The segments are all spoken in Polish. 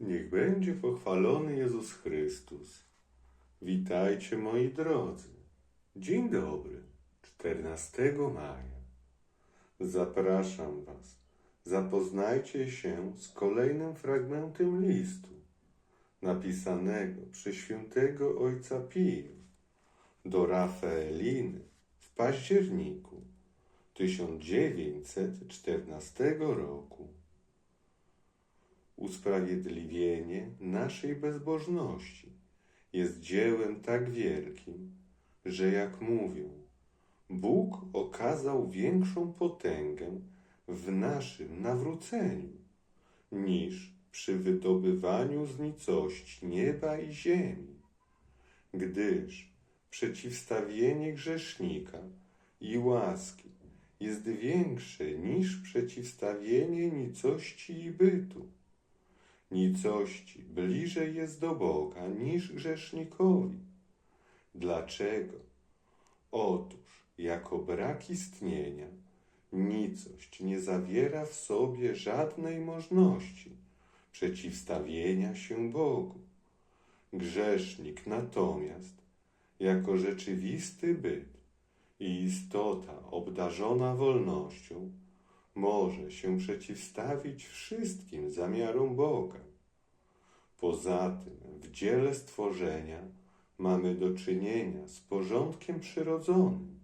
Niech będzie pochwalony Jezus Chrystus. Witajcie moi drodzy. Dzień dobry, 14 maja. Zapraszam Was. Zapoznajcie się z kolejnym fragmentem listu napisanego przez świętego ojca Pio do Rafaeliny w październiku 1914 roku. Usprawiedliwienie naszej bezbożności jest dziełem tak wielkim, że jak mówią, Bóg okazał większą potęgę w naszym nawróceniu niż przy wydobywaniu z nicości nieba i ziemi, gdyż przeciwstawienie grzesznika i łaski jest większe niż przeciwstawienie nicości i bytu. Nicości bliżej jest do Boga niż grzesznikowi. Dlaczego? Otóż, jako brak istnienia, nicość nie zawiera w sobie żadnej możności przeciwstawienia się Bogu. Grzesznik natomiast, jako rzeczywisty byt i istota obdarzona wolnością, może się przeciwstawić wszystkim zamiarom Boga. Poza tym w dziele stworzenia mamy do czynienia z porządkiem przyrodzonym.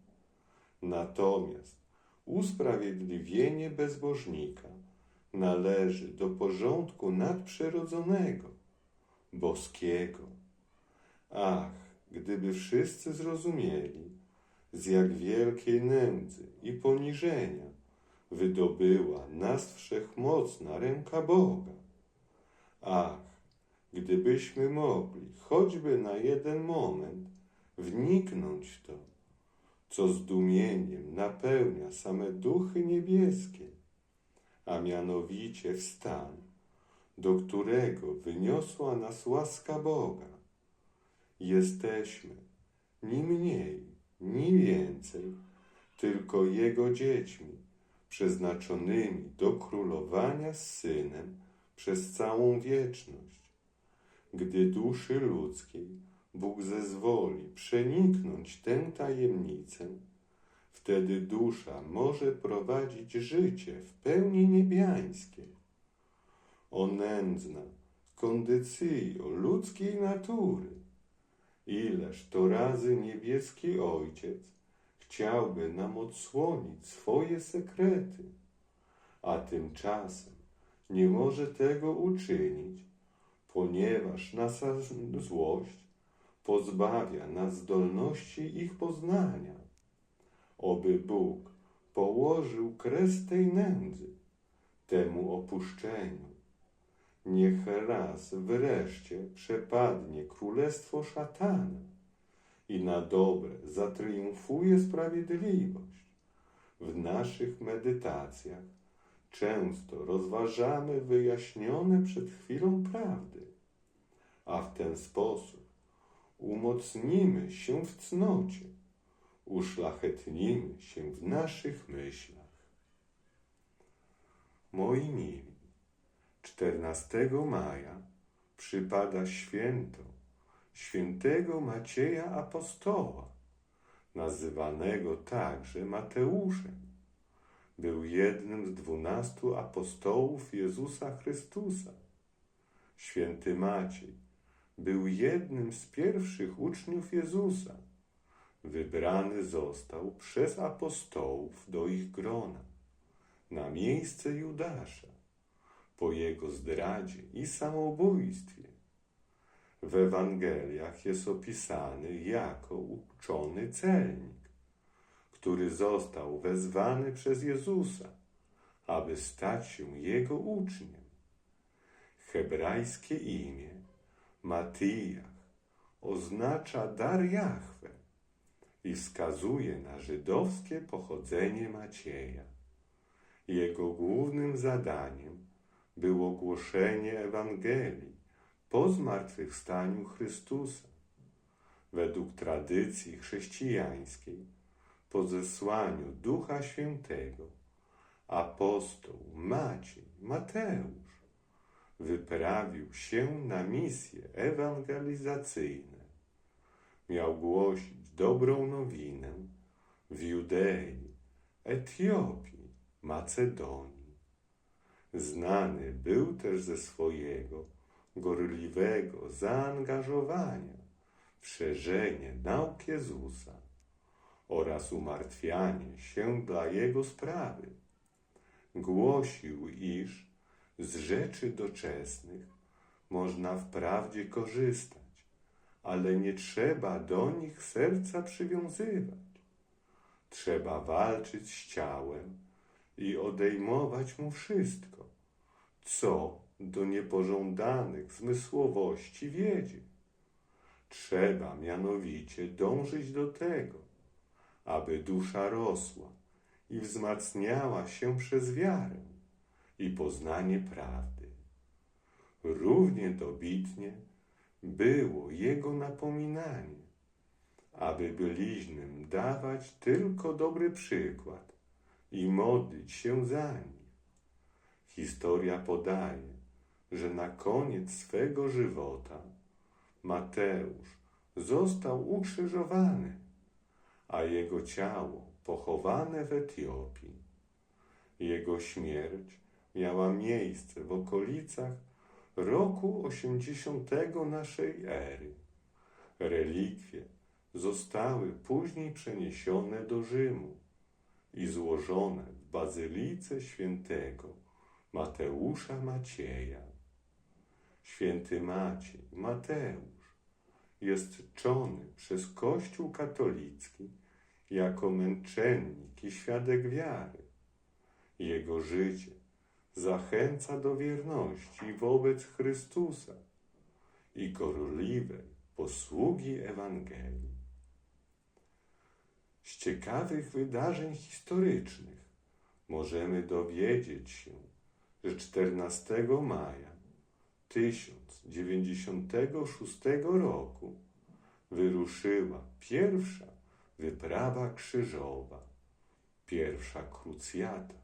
Natomiast usprawiedliwienie bezbożnika należy do porządku nadprzyrodzonego, boskiego. Ach, gdyby wszyscy zrozumieli, z jak wielkiej nędzy i poniżenia wydobyła nas wszechmocna ręka Boga. Ach, gdybyśmy mogli choćby na jeden moment wniknąć to, co zdumieniem napełnia same duchy niebieskie, a mianowicie w stan, do którego wyniosła nas łaska Boga. Jesteśmy ni mniej, ni więcej, tylko Jego dziećmi, przeznaczonymi do królowania z Synem przez całą wieczność. Gdy duszy ludzkiej Bóg zezwoli przeniknąć tę tajemnicę, wtedy dusza może prowadzić życie w pełni niebiańskie. O nędzna kondycyjo ludzkiej natury, ileż to razy niebieski Ojciec chciałby nam odsłonić swoje sekrety, a tymczasem nie może tego uczynić, ponieważ nasza złość pozbawia nas zdolności ich poznania. Oby Bóg położył kres tej nędzy, temu opuszczeniu. Niech raz wreszcie przepadnie królestwo szatana i na dobre zatriumfuje sprawiedliwość. W naszych medytacjach często rozważamy wyjaśnione przed chwilą prawdy, a w ten sposób umocnimy się w cnocie, uszlachetnimy się w naszych myślach. Moi mili, 14 maja przypada święto świętego Macieja Apostoła, nazywanego także Mateuszem. Był jednym z dwunastu apostołów Jezusa Chrystusa. Święty Maciej był jednym z pierwszych uczniów Jezusa. Wybrany został przez apostołów do ich grona, na miejsce Judasza, po jego zdradzie i samobójstwie. W Ewangeliach jest opisany jako uczony celnik, który został wezwany przez Jezusa, aby stać się jego uczniem. Hebrajskie imię Matijach oznacza dar Jahwe i wskazuje na żydowskie pochodzenie Macieja. Jego głównym zadaniem było głoszenie Ewangelii po zmartwychwstaniu Chrystusa. Według tradycji chrześcijańskiej, po zesłaniu Ducha Świętego, apostoł Maciej, Mateusz, wyprawił się na misje ewangelizacyjne. Miał głosić dobrą nowinę w Judei, Etiopii, Macedonii. Znany był też ze swojego gorliwego zaangażowania w szerzenie nauk Jezusa oraz umartwianie się dla Jego sprawy. Głosił, iż z rzeczy doczesnych można wprawdzie korzystać, ale nie trzeba do nich serca przywiązywać. Trzeba walczyć z ciałem i odejmować mu wszystko, co do niepożądanych zmysłowości wiedzie. Trzeba mianowicie dążyć do tego, aby dusza rosła i wzmacniała się przez wiarę i poznanie prawdy. Równie dobitnie było jego napominanie, aby byliźnym dawać tylko dobry przykład i modlić się za nich. Historia podaje, że na koniec swego żywota Mateusz został ukrzyżowany, a jego ciało pochowane w Etiopii. Jego śmierć miała miejsce w okolicach roku 80 naszej ery. Relikwie zostały później przeniesione do Rzymu i złożone w bazylice świętego Mateusza Macieja. Święty Maciej, Mateusz, jest czczony przez Kościół katolicki jako męczennik i świadek wiary. Jego życie zachęca do wierności wobec Chrystusa i gorliwej posługi Ewangelii. Z ciekawych wydarzeń historycznych możemy dowiedzieć się, że 14 maja 1096 roku wyruszyła pierwsza wyprawa krzyżowa, pierwsza krucjata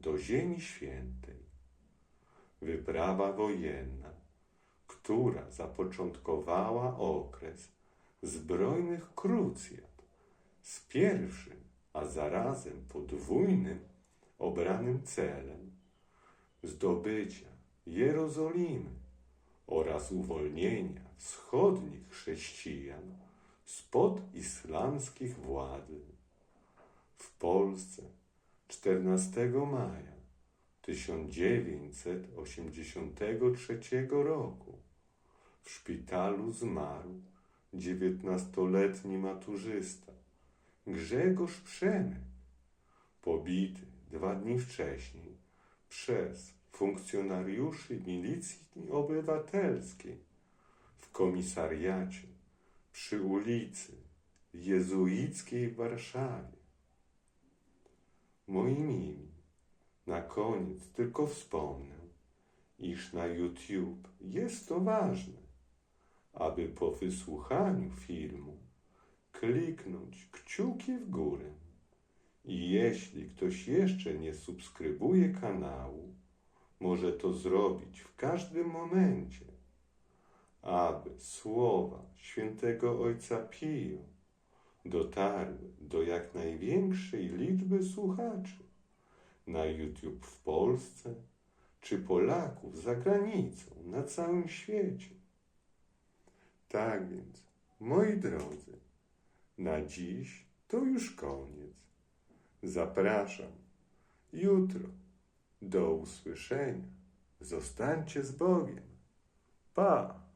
do Ziemi Świętej. Wyprawa wojenna, która zapoczątkowała okres zbrojnych krucjat z pierwszym, a zarazem podwójnym obranym celem zdobycia Jerozolimy oraz uwolnienia wschodnich chrześcijan spod islamskich władzy. W Polsce 14 maja 1983 roku w szpitalu zmarł dziewiętnastoletni maturzysta Grzegorz Przemek, pobity dwa dni wcześniej przez funkcjonariuszy milicji obywatelskiej w komisariacie przy ulicy Jezuickiej w Warszawie. Moi mili, na koniec tylko wspomnę, iż na YouTube jest to ważne, aby po wysłuchaniu filmu kliknąć kciuki w górę. I jeśli ktoś jeszcze nie subskrybuje kanału, może to zrobić w każdym momencie, aby słowa świętego Ojca Pio dotarły do jak największej liczby słuchaczy na YouTube w Polsce czy Polaków za granicą, na całym świecie. Tak więc, moi drodzy, na dziś to już koniec. Zapraszam jutro. Do usłyszenia. Zostańcie z Bogiem. Pa!